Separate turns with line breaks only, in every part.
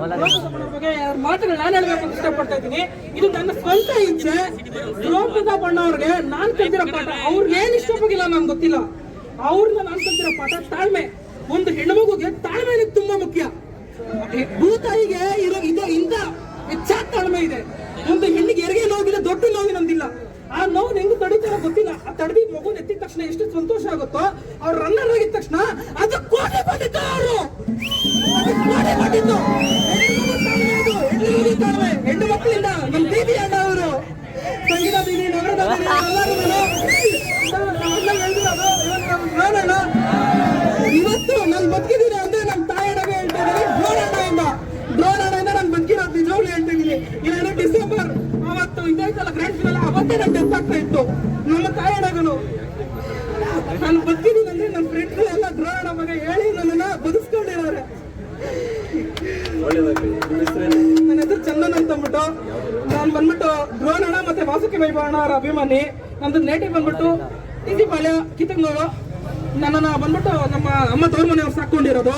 ದ್ರೌಪದಮ್ಮನವ್ರ ಬಗ್ಗೆ ಎರಡು ಮಾತುಗಳು ನಾನು ಹೇಳಬೇಕು ಇಷ್ಟಪಡ್ತಾ ಇದ್ದೀನಿ. ಇದು ನನ್ನ ಸ್ವಂತ ಇಚ್ಛೆ ಬಣ್ಣ ಬಣ್ಣವ್ರಿಗೆ ನಾನು ಕಲ್ತಿರೋ ಪಾಠ. ಅವ್ರಿಗೆ ಏನ್ ಇಷ್ಟಪಟ್ಟಿಲ್ಲ ನನ್ಗೆ ಗೊತ್ತಿಲ್ಲ. ಅವ್ರನ್ನ ನಾನು ಕಲ್ತಿರೋ ಪಾಠ ತಾಳ್ಮೆ. ಒಂದು ಹೆಣ್ಮಗುಗೆ ತಾಳ್ಮೆ ತುಂಬಾ ಮುಖ್ಯ. ಭೂತಾಯಿಗೆ ಇರೋ ಇದು ಇಂದ ಹೆಚ್ಚಾದ ತಾಳ್ಮೆ ಇದೆ. ಒಂದು ಹೆಣ್ಣಿಗೆ ಹೆರಿಗೆ ನೋವಿಲ್ಲ ದೊಡ್ಡ ನೋವಿನಂದಿಲ್ಲ ಆ ನೋವು ಹೆಂಗ್ ತಡಿತಾರ ಗೊತ್ತಿಲ್ಲ. ಆ ತಡವಿ ಮಗು ಎತ್ತಿದ ತಕ್ಷಣ ಎಷ್ಟು ಸಂತೋಷ ಆಗುತ್ತೋ ಅವ್ರು ರನ್ನರ್ ಆಗಿದ ತಕ್ಷಣ ಅದು ಕೋಟೆ ಬಂದಿತ್ತು ಅವರು. ಕೋಟೆ ಬಂದಿತ್ತು ಬದುಕಿದ್ದೀನಿ ಅಂದ್ರೆ ನಮ್ಮ ತಾಯಣ್ಣಗೆ ಹೇಳ್ತಾ ಇದ್ದೀನಿ ಡ್ರೋನಣ್ಣಯಿಂದ ಇಂದ ನಾನು ಬದುಕಿರೋದು ನಿಜವಾಗ್ಲೂ ಹೇಳ್ತಾ ಇದ್ದೀನಿ. ಡಿಸೆಂಬರ್ ಅವತ್ತು ಇದಾಯ್ತಲ್ಲ ಗ್ರ್ಯಾಂಡ್ ಫಿನಲ್ ಅವತ್ತೇ ನಾನು ಡೆತ್ ಆಗ್ತಾ ಇತ್ತು. ನಮ್ಮ ತಾಯಣ್ಣಗನು ನಾನು ಬದುಕಿದ್ದೀನಿ ಅಂದ್ರೆ ನನ್ನ ಫ್ರೆಂಡ್ಸ್ ಎಲ್ಲ ಡ್ರೋನಣ್ಣ ಮಗ ಹೇಳಿ ನನ್ನನ್ನ ಬದುಸ್ಕೊಂಡಿದ್ದಾರೆ. ನನ್ನ ಹೆಸರು ಚಂದನ್ ಅಂತ ಅಂದ್ಬಿಟ್ಟು. ನಾನು ಬಂದ್ಬಿಟ್ಟು ಡ್ರೋನ್ ಮತ್ತೆ ವಾಸುಕಿ ವೈಭವ ಅವರ ಅಭಿಮಾನಿ. ನಮ್ದು ನೇಟಿವ್ ಬಂದ್ಬಿಟ್ಟು ತಿಂದಿಪಾಳ್ಯ ಕಿತ್ತಂಗೂರು ನನ್ನನ್ನ ಬಂದ್ಬಿಟ್ಟು ನಮ್ಮ ಅಮ್ಮ ತವ್ರ ಮನೆಯವ್ರು ಸಾಕೊಂಡಿರೋದು.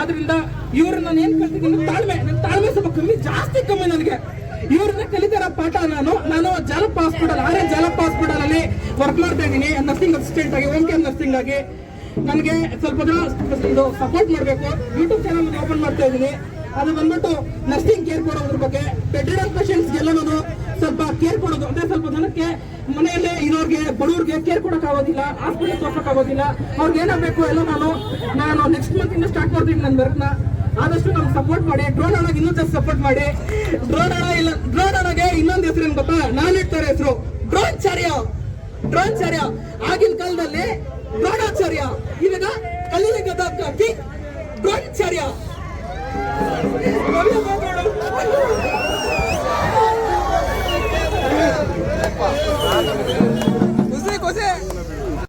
ಆದ್ರಿಂದ ಇವ್ರು ನಾನು ಏನ್ ಕಲ್ತಿದ್ದೀನಿ ತಾಳ್ಮೆ ನನ್ನ ತಾಳ್ಮೆ ಸ್ವಲ್ಪ ಕಮ್ಮಿ, ಜಾಸ್ತಿ ಕಮ್ಮಿ ನನಗೆ. ಇವ್ರನ್ನ ಕಲಿತಾರ ಪಾಠ ನಾನು ನಾನು ಜಲಪ್ ಹಾಸ್ಪಿಟಲ್ ಆರ್ ಜಲಪ್ ಹಾಸ್ಪಿಟಲ್ ಅಲ್ಲಿ ವರ್ಕ್ ಮಾಡ್ತಾ ಇದ್ದೀನಿ. ನರ್ಸಿಂಗ್ ಅಸಿಸ್ಟೆಂಟ್ ಆಗಿ ಹೋಮ್ ಕೇರ್ ನರ್ಸಿಂಗ್ ಆಗಿ. ನನಗೆ ಸ್ವಲ್ಪ ಜನ ಇದು ಸಪೋರ್ಟ್ ಮಾಡಬೇಕು. ಯೂಟ್ಯೂಬ್ ಚಾನಲ್ ಓಪನ್ ಮಾಡ್ತಾ ಇದ್ದೀನಿ. ಅದು ಬಂದ್ಬಿಟ್ಟು ನರ್ಸಿಂಗ್ ಕೇರ್ ಕೊಡೋದ್ರ ಬಗ್ಗೆ ಪೆಡ್ರಿಡಲ್ ಪೇಷಂಟ್ಸ್ಗೆಲ್ಲ ನಾನು ಸ್ವಲ್ಪ ಕೇರ್ ಕೊಡೋದು ಅಂದ್ರೆ ಸ್ವಲ್ಪ ಜನಕ್ಕೆ ಮನೆಯಲ್ಲೇ ಇರೋರಿಗೆ, ಬಡವ್ರಿಗೆ ಕೇರ್ ಕೊಡಕ್ ಆಗೋದಿಲ್ಲ, ಆಸ್ಪತ್ರೆ ತೋರ್ಸಕ್ ಆಗೋದಿಲ್ಲ. ಅವ್ರಿಗೆ ಏನಾಗಬೇಕು ಎಲ್ಲ ನಾನು ನಾನು ನೆಕ್ಸ್ಟ್ ಮಂತ್ ಇಂದ ಸ್ಟಾರ್ಟ್ ಮಾಡ್ತೀನಿ ನನ್ನ ವರ್ಕ್ನ ಆದಷ್ಟು ನಮ್ಗೆ ಸಪೋರ್ಟ್ ಮಾಡಿ. ಡ್ರೋನ್ ಅಣ್ಣಗೆ ಇನ್ನೂ ಜಾಸ್ತಿ ಸಪೋರ್ಟ್ ಮಾಡಿ. ಡ್ರೋನ್ ಅಣ್ಣ ಇಲ್ಲ ಡ್ರೋನ್ ಅಣ್ಣಗೆ ಇನ್ನೊಂದು ಹೆಸರು ಏನ್ ಗೊತ್ತಾ? ನಾನು ಇಡ್ತಾರೆ ಹೆಸರು. ಡ್ರೋನ್ ಡ್ರೋನ್ಚಾರ್ಯ ದ್ರೋಣಾಚಾರ್ಯ. ಆಗಿನ ಕಾಲದಲ್ಲಿ ದ್ರೋಣಾಚಾರ್ಯ. ಇವಾಗ ಕಲಿಯುಗದ ಕಿಂಗ್ ದ್ರೋಣಾಚಾರ್ಯ. Thank you.